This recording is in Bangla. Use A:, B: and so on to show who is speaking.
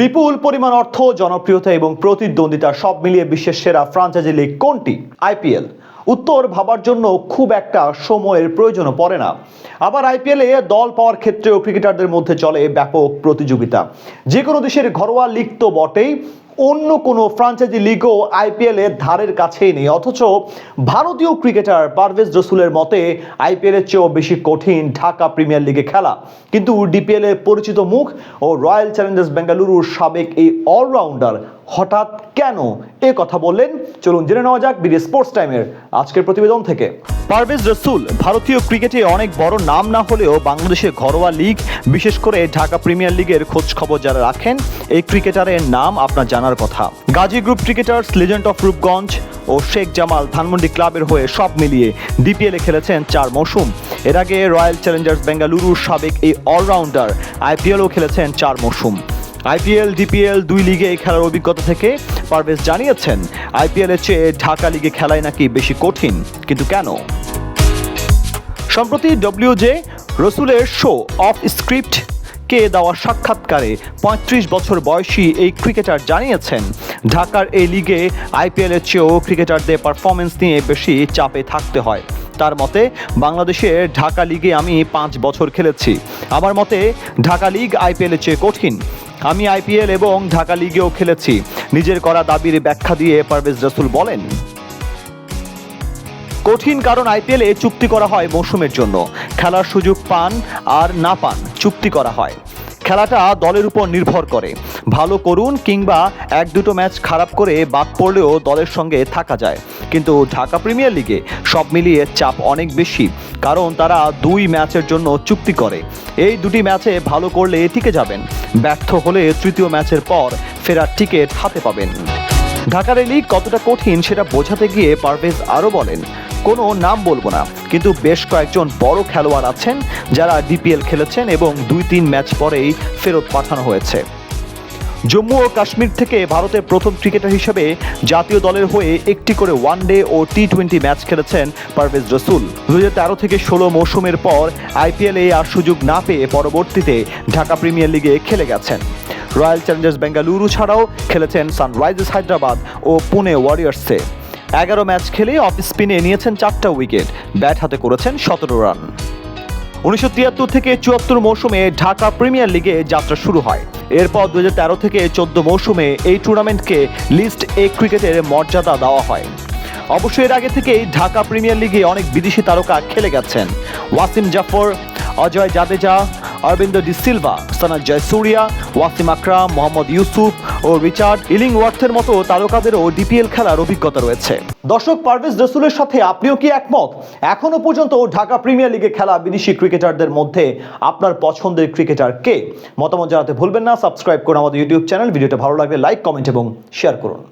A: বিপুল পরিমাণ অর্থ, জনপ্রিয়তা এবং প্রতিদ্বন্দ্বিতা সব মিলিয়ে বিশ্বের সেরা ফ্রাঞ্চাইজি লিগ কোনটি? আইপিএল উত্তর ভাবার জন্য খুব একটা সময়ের প্রয়োজনও পড়ে না। আবার আইপিএলে দল পাওয়ার ক্ষেত্রেও ক্রিকেটারদের মধ্যে চলে ব্যাপক প্রতিযোগিতা। যে কোনো দেশের ঘরোয়া লিগ তো বটেই। অন্য কোনো ফ্রাঞ্চাইজি লিগও আইপিএল এর ধারের কাছেই নেই। অথচ ভারতীয় ক্রিকেটার পারভেজ রসুলের মতে, আইপিএল এর চেয়েও বেশি কঠিন ঢাকা প্রিমিয়ার লিগে খেলা। কিন্তু ডিপিএল এর পরিচিত মুখ ও রয়্যাল চ্যালেঞ্জার্স বেঙ্গালুরুর সাবেক এই অলরাউন্ডার হঠাৎ কেন এ কথা বললেন? চলুন জেনে নেওয়া যাক বিডি স্পোর্টস টাইমের আজকের প্রতিবেদন থেকে। পারভেজ রসুল, ভারতীয় ক্রিকেটে অনেক বড় নাম না হলেও বাংলাদেশের ঘরোয়া লিগ, বিশেষ করে ঢাকা প্রিমিয়ার লিগের খোঁজ খবর যারা রাখেন, এই ক্রিকেটারের নাম আপনার জানার কথা। Gazi group cricketers legend of Rupganj ও শেখ জামাল ধানমন্ডি ক্লাবের হয়ে সব মিলিয়ে ডিপিএলে খেলেছেন চার মৌসুম। এর আগে রয়্যাল চ্যালেঞ্জার্স বেঙ্গালুরুর সাবেক এই অলরাউন্ডার আইপিএলও খেলেছেন চার মৌসুম। আইপিএল ডিপিএল দুই লিগে এই খেলার অভিজ্ঞতা থেকে পারভেজ জানিয়েছেন আইপিএল এর চেয়ে ঢাকা লিগে খেলায় নাকি বেশি কঠিন, কিন্তু কেন? সম্প্রতি ডব্লিউজে রসুলের শো অফ স্ক্রিপ্ট কে দেওয়া সাক্ষাৎকারে পঁয়ত্রিশ বছর বয়সী এই ক্রিকেটার জানিয়েছেন, ঢাকার এই লিগে আইপিএল এর চেয়েও ক্রিকেটারদের পারফরমেন্স নিয়ে বেশি চাপে থাকতে হয়। তার মতে, বাংলাদেশের ঢাকা লিগে আমি পাঁচ বছর খেলেছি। আমার মতে, ঢাকা লিগ আইপিএল এর চেয়ে কঠিন। আমি আইপিএল এবং ঢাকা লিগেও খেলেছি। নিজের করা দাবির ব্যাখ্যা দিয়ে পারভেজ রসুল বলেন, কঠিন কারণ আইপিএলে চুক্তি করা হয় মৌসুমের জন্য। খেলার সুযোগ পান আর না পান। চুক্তি করা হয়। খেলাটা দলের উপর নির্ভর করে। ভালো করুন কিংবা এক দুটো ম্যাচ খারাপ করে বাদ পড়লেও দলের সঙ্গে থাকা যায়। কিন্তু ঢাকা প্রিমিয়ার লিগে সব মিলিয়ে চাপ অনেক বেশি, কারণ তারা দুই ম্যাচের জন্য চুক্তি করে। এই দুটি ম্যাচে ভালো করলে টিকে যাবেন। ব্যর্থ হলে তৃতীয় ম্যাচের পর ফেরার টিকিট হাতে পাবেন। ঢাকার এই লিগ কতটা কঠিন সেটা বোঝাতে গিয়ে পারভেজ আরও বলেন কোনো নাম বলব না। কিন্তু বেশ কয়েকজন বড় খেলোয়াড় আছেন যারা ডিপিএল খেলেছেন এবং দুই তিন ম্যাচ পরেই ফেরত পাঠানো হয়েছে। জম্মু ও কাশ্মীর থেকে ভারতের প্রথম ক্রিকেটার হিসেবে জাতীয় দলের হয়ে একটি করে ওয়ানডে ও টি টোয়েন্টি ম্যাচ খেলেছেন পারভেজ রসুল। দু তেরো থেকে ষোলো মৌসুমের পর আইপিএলে আর সুযোগ না পেয়ে পরবর্তীতে ঢাকা প্রিমিয়ার লিগে খেলে গেছেন। রয়্যাল চ্যালেঞ্জার্স বেঙ্গালুরু ছাড়াও খেলেছেন সানরাইজার্স হায়দ্রাবাদ ও পুনে ওয়ারিয়ার্সে। এগারো ম্যাচ খেলে অফ স্পিনে নিয়েছেন চারটা উইকেট। ব্যাট হাতে করেছেন সতেরো রান। উনিশশো তিয়াত্তর থেকে চুয়াত্তর মৌসুমে ঢাকা প্রিমিয়ার লিগে যাত্রা শুরু হয়। এরপর দু তেরো থেকে চোদ্দ মৌসুমে এই টুর্নামেন্টকে লিস্ট এ ক্রিকেটের মর্যাদা দেওয়া হয়। অবশ্য এর আগে থেকেই ঢাকা প্রিমিয়ার লিগে অনেক বিদেশি তারকা খেলে গেছেন। ওয়াসিম জাফর, অজয় জাদেজা অরবিন্দ ডি সিলভা সানাজ জয়সুরিয়া, ওয়াসিম আকরাম, মোহাম্মদ ইউসুফ ও রিচার্ড ইলিংওয়ার্থের মতো তারকাদেরও ডিপিএল খেলার অভিজ্ঞতা রয়েছে। দর্শক, পারভেজ রসুলের সাথে আপনিও কি একমত? এখনও পর্যন্ত ঢাকা প্রিমিয়ার লিগে খেলা বিদেশি ক্রিকেটারদের মধ্যে আপনার পছন্দের ক্রিকেটার কে? মতামত জানাতে ভুলবেন না। সাবস্ক্রাইব করুন আমাদের ইউটিউব চ্যানেল। ভিডিওটা ভালো লাগলে লাইক, কমেন্ট এবং শেয়ার করুন।